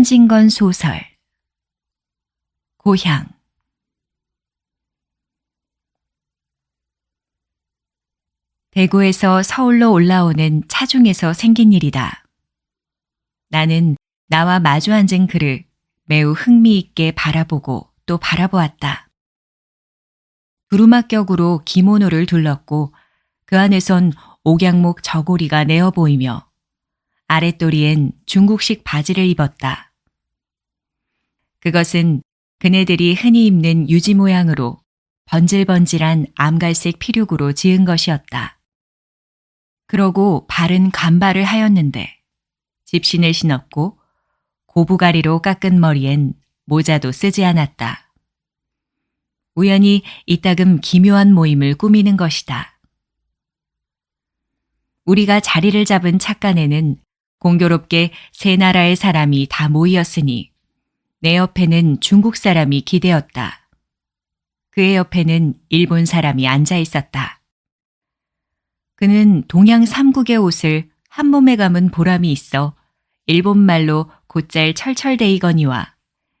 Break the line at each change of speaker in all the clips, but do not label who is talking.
현진건 소설 고향 대구에서 서울로 올라오는 차 중에서 생긴 일이다. 나는 나와 마주 앉은 그를 매우 흥미있게 바라보고 또 바라보았다. 두루마격으로 기모노를 둘렀고 그 안에선 옥양목 저고리가 내어 보이며 아랫도리엔 중국식 바지를 입었다. 그것은 그네들이 흔히 입는 유지 모양으로 번질번질한 암갈색 피륙으로 지은 것이었다. 그러고 바른 간발을 하였는데 집신을 신었고 고부가리로 깎은 머리엔 모자도 쓰지 않았다. 우연히 이따금 기묘한 모임을 꾸미는 것이다. 우리가 자리를 잡은 착간에는 공교롭게 세 나라의 사람이 다 모이었으니 내 옆에는 중국 사람이 기대었다. 그의 옆에는 일본 사람이 앉아 있었다. 그는 동양 삼국의 옷을 한 몸에 감은 보람이 있어 일본말로 곧잘 철철대이거니와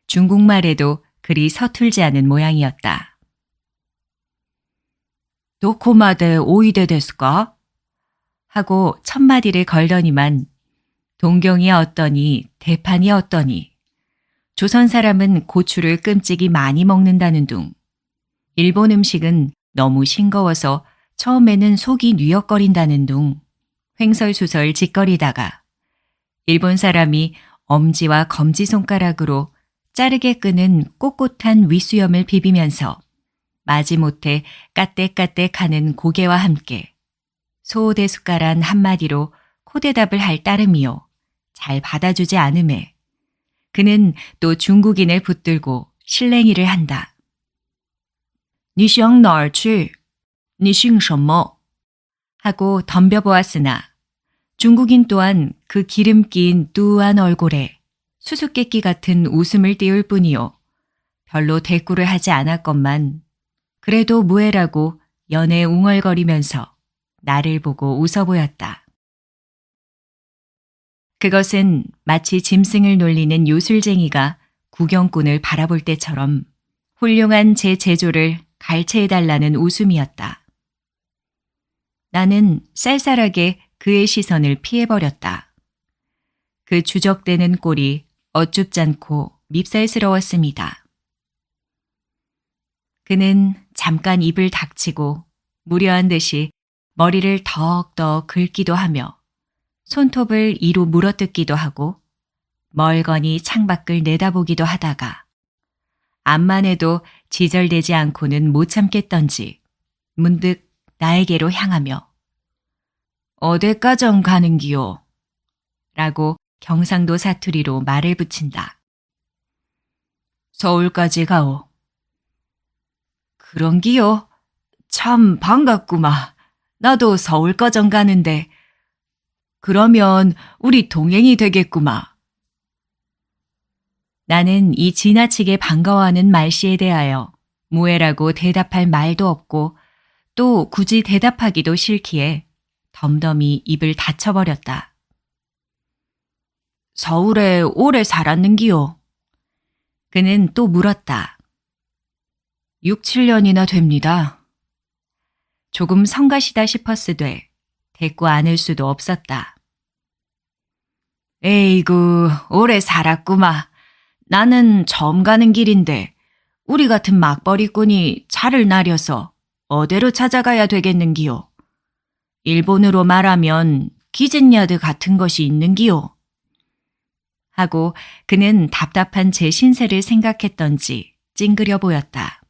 중국말에도 그리 서툴지 않은 모양이었다. 도코마데 오이데 데스까? 하고 첫 마디를 걸더니만 동경이 어떠니 대판이 어떠니 조선 사람은 고추를 끔찍이 많이 먹는다는 둥 일본 음식은 너무 싱거워서 처음에는 속이 뉘역거린다는 둥 횡설수설 짓거리다가 일본 사람이 엄지와 검지 손가락으로 자르게 끄는 꼿꼿한 위수염을 비비면서 마지못해 까떼까떼하는 고개와 함께 소대숟가란 한마디로 코대답을 할 따름이요. 잘 받아주지 않음에 그는 또 중국인을 붙들고 실랭이를 한다. 你想哪儿去?你姓什么? 하고 덤벼보았으나 중국인 또한 그 기름 낀 뚜한 얼굴에 수수께끼 같은 웃음을 띄울 뿐이요. 별로 대꾸를 하지 않았건만 그래도 무해라고 연애 웅얼거리면서 나를 보고 웃어 보였다. 그것은 마치 짐승을 놀리는 요술쟁이가 구경꾼을 바라볼 때처럼 훌륭한 제 제조를 갈채해달라는 웃음이었다. 나는 쌀쌀하게 그의 시선을 피해버렸다. 그 주적대는 꼴이 어쭙잖고 밉살스러웠습니다. 그는 잠깐 입을 닥치고 무려한 듯이 머리를 더욱더 긁기도 하며 손톱을 이로 물어뜯기도 하고 멀거니 창밖을 내다보기도 하다가 암만 해도 지절되지 않고는 못 참겠던지 문득 나에게로 향하며 어디까정 가는 기요? 라고 경상도 사투리로 말을 붙인다. 서울까지 가오. 그런기요? 참 반갑구마. 나도 서울까정 가는데 그러면 우리 동행이 되겠구마. 나는 이 지나치게 반가워하는 말씨에 대하여 무해라고 대답할 말도 없고 또 굳이 대답하기도 싫기에 덤덤히 입을 닫혀버렸다. 서울에 오래 살았는기요? 그는 또 물었다. 6, 7년이나 됩니다. 조금 성가시다 싶었으되 대꾸 않을 수도 없었다. 에이구, 오래 살았구마. 나는 처음 가는 길인데 우리 같은 막버리꾼이 차를 나려서 어디로 찾아가야 되겠는기요? 일본으로 말하면 기진야드 같은 것이 있는기요? 하고 그는 답답한 제 신세를 생각했던지 찡그려 보였다.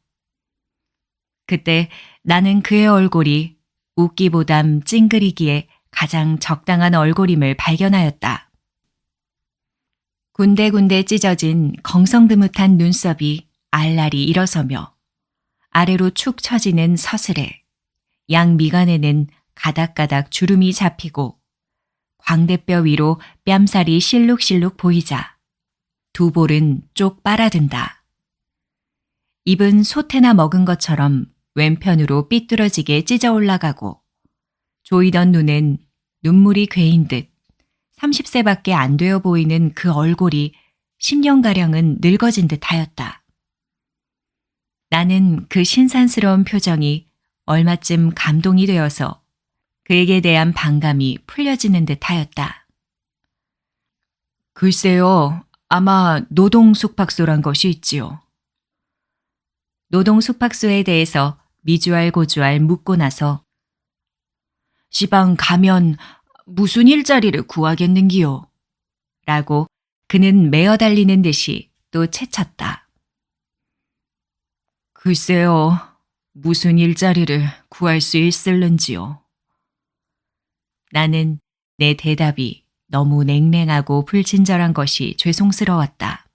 그때 나는 그의 얼굴이 웃기보담 찡그리기에 가장 적당한 얼굴임을 발견하였다. 군데군데 찢어진 건성드뭇한 눈썹이 알알이 일어서며 아래로 축 처지는 서슬에 양 미간에는 가닥가닥 주름이 잡히고 광대뼈 위로 뺨살이 실룩실룩 보이자 두 볼은 쪽 빨아든다. 입은 소태나 먹은 것처럼 왼편으로 삐뚤어지게 찢어 올라가고 조이던 눈엔 눈물이 괴인 듯 30세밖에 안 되어 보이는 그 얼굴이 10년가량은 늙어진 듯 하였다. 나는 그 신산스러운 표정이 얼마쯤 감동이 되어서 그에게 대한 반감이 풀려지는 듯 하였다. 글쎄요, 아마 노동 숙박소란 것이 있지요. 노동 숙박소에 대해서 미주알 고주알 묻고 나서 시방 가면 무슨 일자리를 구하겠는기요? 라고 그는 매어 달리는 듯이 또 채쳤다. 글쎄요, 무슨 일자리를 구할 수 있을는지요. 나는 내 대답이 너무 냉랭하고 불친절한 것이 죄송스러웠다.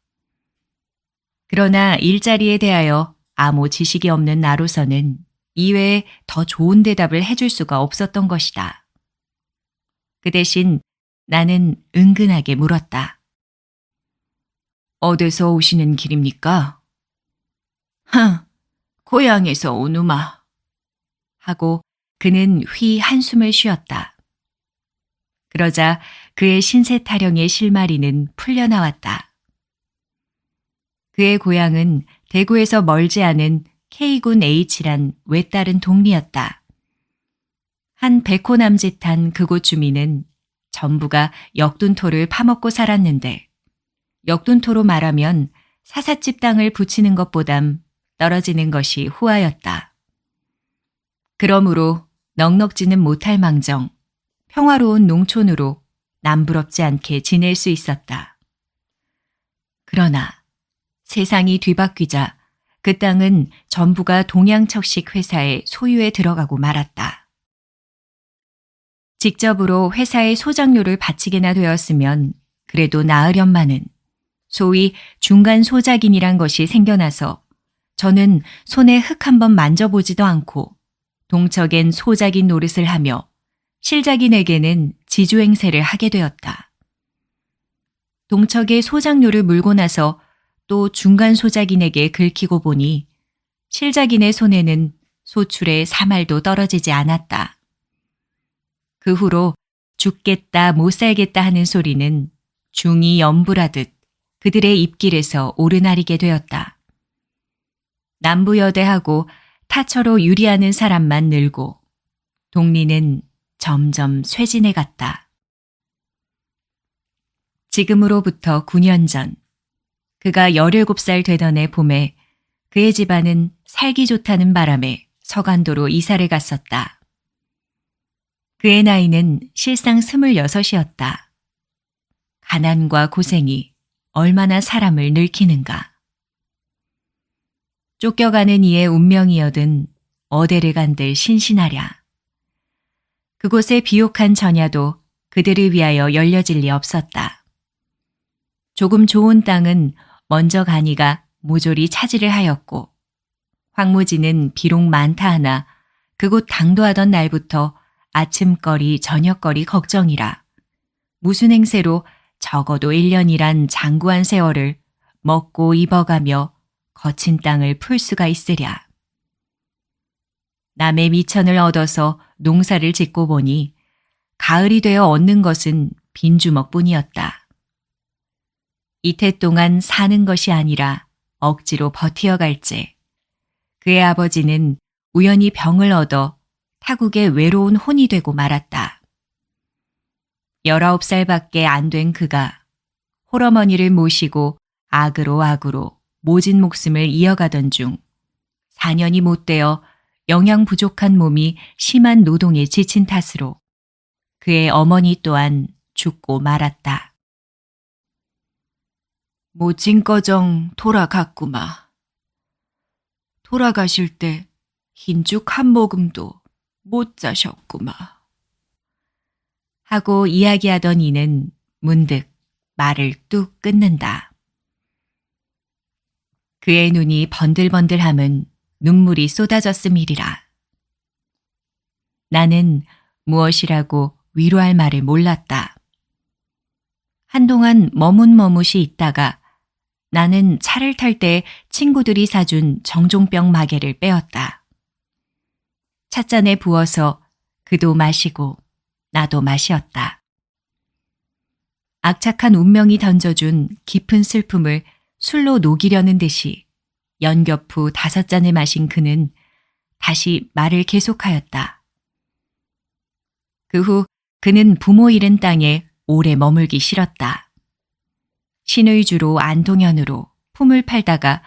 그러나 일자리에 대하여 아무 지식이 없는 나로서는 이외에 더 좋은 대답을 해줄 수가 없었던 것이다. 그 대신 나는 은근하게 물었다. 어디서 오시는 길입니까? 흥, 고향에서 오누마. 하고 그는 휘 한숨을 쉬었다. 그러자 그의 신세 타령의 실마리는 풀려나왔다. 그의 고향은 대구에서 멀지 않은 K군 H란 외따른 동리였다. 한 백호 남짓한 그곳 주민은 전부가 역둔토를 파먹고 살았는데 역둔토로 말하면 사삿집 땅을 붙이는 것보담 떨어지는 것이 후하였다. 그러므로 넉넉지는 못할 망정 평화로운 농촌으로 남부럽지 않게 지낼 수 있었다. 그러나 세상이 뒤바뀌자 그 땅은 전부가 동양척식 회사의 소유에 들어가고 말았다. 직접으로 회사의 소장료를 바치게나 되었으면 그래도 나으련만은 소위 중간 소작인이란 것이 생겨나서 저는 손에 흙 한번 만져보지도 않고 동척엔 소작인 노릇을 하며 실작인에게는 지주행세를 하게 되었다. 동척의 소작료를 물고 나서 또 중간 소작인에게 긁히고 보니 실작인의 손에는 소출의 사말도 떨어지지 않았다. 그 후로 죽겠다 못 살겠다 하는 소리는 중이 연불하듯 그들의 입길에서 오르나리게 되었다. 남부여대하고 타처로 유리하는 사람만 늘고 동리는 점점 쇠진해 갔다. 지금으로부터 9년 전 그가 17살 되던 해 봄에 그의 집안은 살기 좋다는 바람에 서간도로 이사를 갔었다. 그의 나이는 실상 26이었다. 가난과 고생이 얼마나 사람을 늙히는가. 쫓겨가는 이의 운명이여든 어대를 간들 신신하랴. 그곳의 비옥한 전야도 그들을 위하여 열려질 리 없었다. 조금 좋은 땅은 먼저 가니가 모조리 차지를 하였고 황무지는 비록 많다 하나 그곳 당도하던 날부터 아침거리 저녁거리 걱정이라 무슨 행세로 적어도 1년이란 장구한 세월을 먹고 입어가며 거친 땅을 풀 수가 있으랴. 남의 미천을 얻어서 농사를 짓고 보니 가을이 되어 얻는 것은 빈주먹뿐이었다. 이태 동안 사는 것이 아니라 억지로 버티어갈제. 그의 아버지는 우연히 병을 얻어 타국의 외로운 혼이 되고 말았다. 19살밖에 안 된 그가 홀어머니를 모시고 악으로 악으로 모진 목숨을 이어가던 중 4년이 못 되어 영양 부족한 몸이 심한 노동에 지친 탓으로 그의 어머니 또한 죽고 말았다. 모진꺼정 돌아갔구마. 돌아가실 때 흰죽 한 모금도 못 자셨구마. 하고 이야기하던 이는 문득 말을 뚝 끊는다. 그의 눈이 번들번들함은 눈물이 쏟아졌음이리라. 나는 무엇이라고 위로할 말을 몰랐다. 한동안 머뭇머뭇이 있다가 나는 차를 탈 때 친구들이 사준 정종병 마개를 빼었다. 찻잔에 부어서 그도 마시고 나도 마시었다. 악착한 운명이 던져준 깊은 슬픔을 술로 녹이려는 듯이 연겹후 다섯 잔을 마신 그는 다시 말을 계속하였다. 그 후 그는 부모 잃은 땅에 오래 머물기 싫었다. 신의 주로 안동현으로 품을 팔다가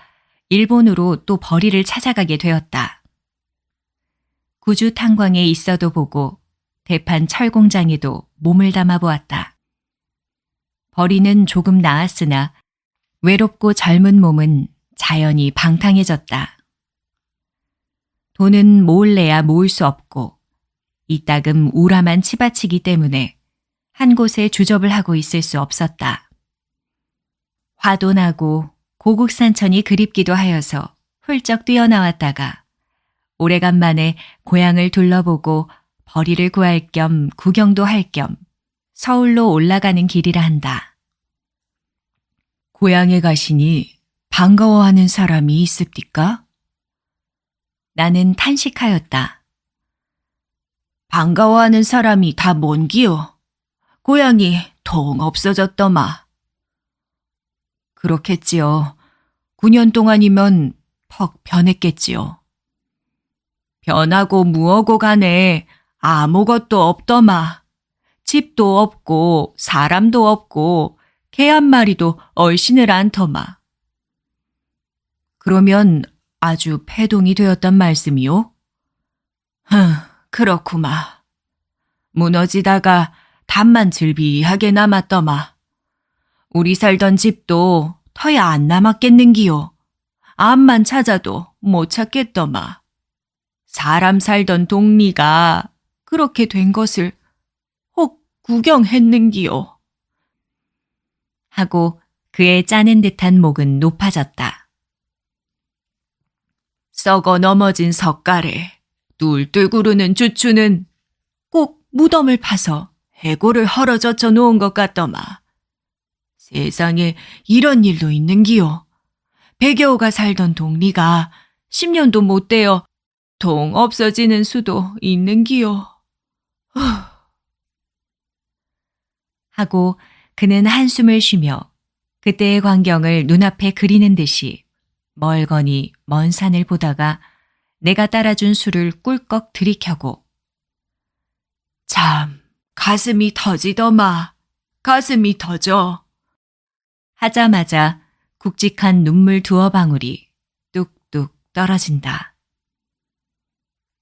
일본으로 또 벌이를 찾아가게 되었다. 구주 탄광에 있어도 보고 대판 철공장에도 몸을 담아 보았다. 벌이는 조금 나았으나 외롭고 젊은 몸은 자연히 방탕해졌다. 돈은 모을래야 모을 수 없고 이따금 우람한 치바치기 때문에 한 곳에 주접을 하고 있을 수 없었다. 화도 나고 고국산천이 그립기도 하여서 훌쩍 뛰어나왔다가 오래간만에 고향을 둘러보고 벌이를 구할 겸 구경도 할 겸 서울로 올라가는 길이라 한다. 고향에 가시니 반가워하는 사람이 있습니까? 나는 탄식하였다. 반가워하는 사람이 다 뭔기요? 고향이 통 없어졌더마. 그렇겠지요. 9년 동안이면 퍽 변했겠지요. 변하고 무어고 간에 아무것도 없더마. 집도 없고 사람도 없고 개 한 마리도 얼씬을 않더마. 그러면 아주 폐동이 되었단 말씀이요? 흥, 그렇구마. 무너지다가 담만 즐비하게 남았더마. 우리 살던 집도 터야 안 남았겠는기요. 암만 찾아도 못 찾겠더마. 사람 살던 동리가 그렇게 된 것을 혹 구경했는기요. 하고 그의 짜는 듯한 목은 높아졌다. 썩어 넘어진 석가래, 뚫뚫 구르는 주추는 꼭 무덤을 파서 해골을 헐어젖혀 놓은 것 같더마. 세상에 이런 일도 있는기요. 백여호가 살던 동리가 10년도 못 되어 동 없어지는 수도 있는기요. 후. 하고 그는 한숨을 쉬며 그때의 광경을 눈앞에 그리는 듯이 멀거니 먼 산을 보다가 내가 따라준 술을 꿀꺽 들이켜고 참 가슴이 터지더마. 가슴이 터져. 하자마자 굵직한 눈물 두어 방울이 뚝뚝 떨어진다.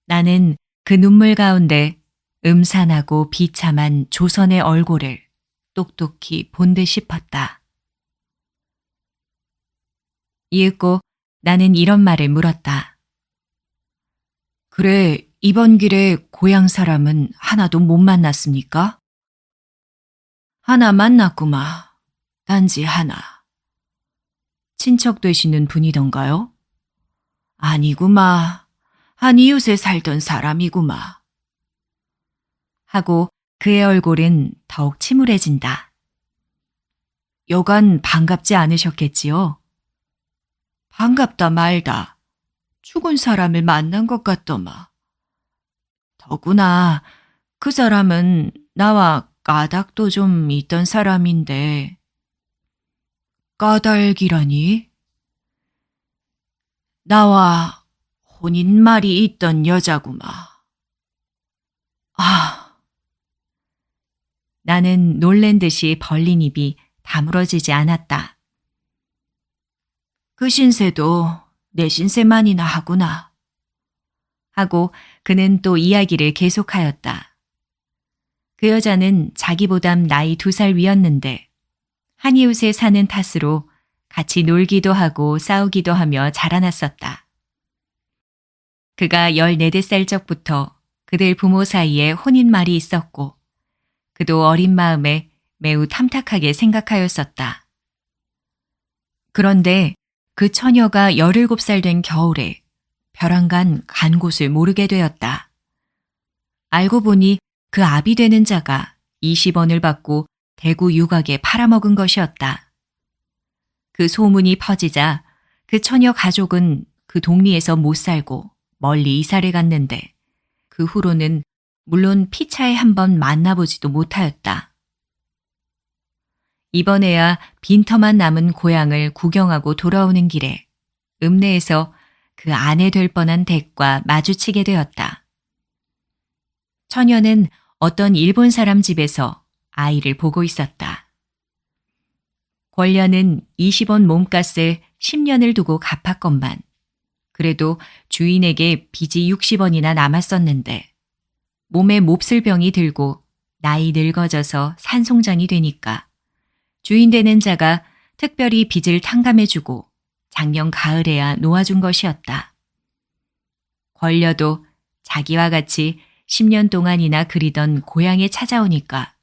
나는 그 눈물 가운데 음산하고 비참한 조선의 얼굴을 똑똑히 본 듯 싶었다. 이윽고 나는 이런 말을 물었다. 그래, 이번 길에 고향 사람은 하나도 못 만났습니까? 하나 만났구마. 단지 하나. 친척 되시는 분이던가요? 아니구마. 한 이웃에 살던 사람이구마. 하고 그의 얼굴은 더욱 침울해진다. 여간 반갑지 않으셨겠지요? 반갑다 말다. 죽은 사람을 만난 것 같더마. 더구나 그 사람은 나와 까닭도 좀 있던 사람인데. 까닭이라니? 나와 혼인말이 있던 여자구마. 아. 나는 놀란 듯이 벌린 입이 다물어지지 않았다. 그 신세도 내 신세만이나 하구나. 하고 그는 또 이야기를 계속하였다. 그 여자는 자기보담 나이 두 살 위였는데 한이웃에 사는 탓으로 같이 놀기도 하고 싸우기도 하며 자라났었다. 그가 14살 적부터 그들 부모 사이에 혼인말이 있었고 그도 어린 마음에 매우 탐탁하게 생각하였었다. 그런데 그 처녀가 17살 된 겨울에 벼랑간 간 곳을 모르게 되었다. 알고 보니 그 아비 되는 자가 20원을 받고 대구 유곽에 팔아먹은 것이었다. 그 소문이 퍼지자 그 처녀 가족은 그 동리에서 못 살고 멀리 이사를 갔는데 그 후로는 물론 피차에 한번 만나보지도 못하였다. 이번에야 빈터만 남은 고향을 구경하고 돌아오는 길에 읍내에서 그 아내 될 뻔한 댁과 마주치게 되었다. 처녀는 어떤 일본 사람 집에서 아이를 보고 있었다. 권녀는 20원 몸값을 10년을 두고 갚았건만 그래도 주인에게 빚이 60원이나 남았었는데 몸에 몹쓸 병이 들고 나이 늙어져서 산송장이 되니까 주인 되는 자가 특별히 빚을 탕감해주고 작년 가을에야 놓아준 것이었다. 권려도 자기와 같이 10년 동안이나 그리던 고향에 찾아오니까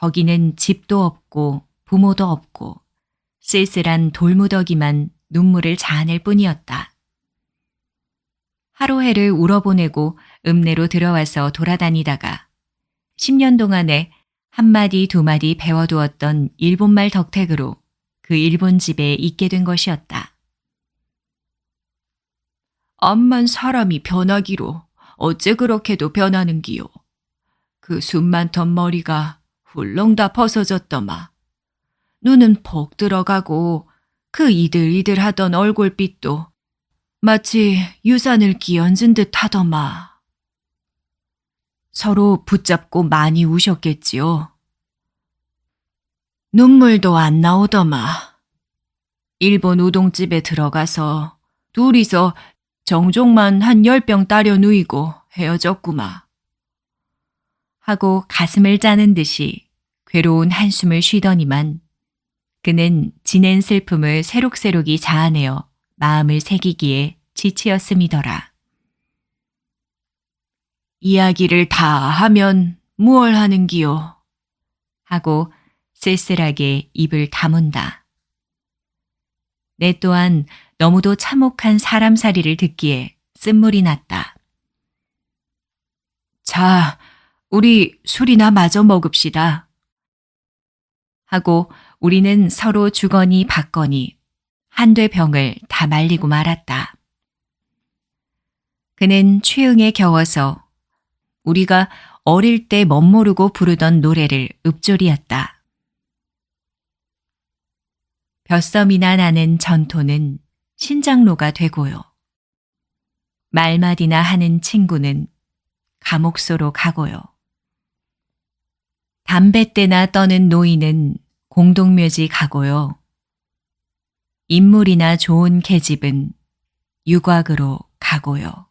거기는 집도 없고 부모도 없고 쓸쓸한 돌무더기만 눈물을 자아낼 뿐이었다. 하루해를 울어보내고 읍내로 들어와서 돌아다니다가 10년 동안에 한마디 두마디 배워두었던 일본말 덕택으로 그 일본 집에 있게 된 것이었다. 암만 사람이 변하기로 어째 그렇게도 변하는기요. 그 숨 많던 머리가 훌렁 다 벗어졌더마. 눈은 폭 들어가고 그 이들이들 하던 얼굴빛도 마치 유산을 끼얹은 듯 하더마. 서로 붙잡고 많이 우셨겠지요. 눈물도 안 나오더마. 일본 우동집에 들어가서 둘이서 정종만 한 열 병 따려 누이고 헤어졌구마. 하고 가슴을 짜는 듯이 괴로운 한숨을 쉬더니만 그는 지낸 슬픔을 새록새록이 자아내어 마음을 새기기에 지치었음이더라. 이야기를 다 하면 무얼 하는기요? 하고 쓸쓸하게 입을 다문다. 내 또한 너무도 참혹한 사람살이를 듣기에 쓴물이 났다. 자, 우리 술이나 마저 먹읍시다. 하고 우리는 서로 주거니 받거니 한돼 병을 다 말리고 말았다. 그는 취흥에 겨워서 우리가 어릴 때 멋모르고 부르던 노래를 읊조리었다. 벼섬이나 나는 전토는 신장로가 되고요. 말마디나 하는 친구는 감옥소로 가고요. 담뱃대나 떠는 노인은 공동묘지 가고요. 인물이나 좋은 계집은 유곽으로 가고요.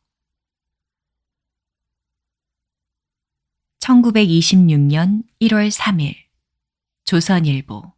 1926년 1월 3일 조선일보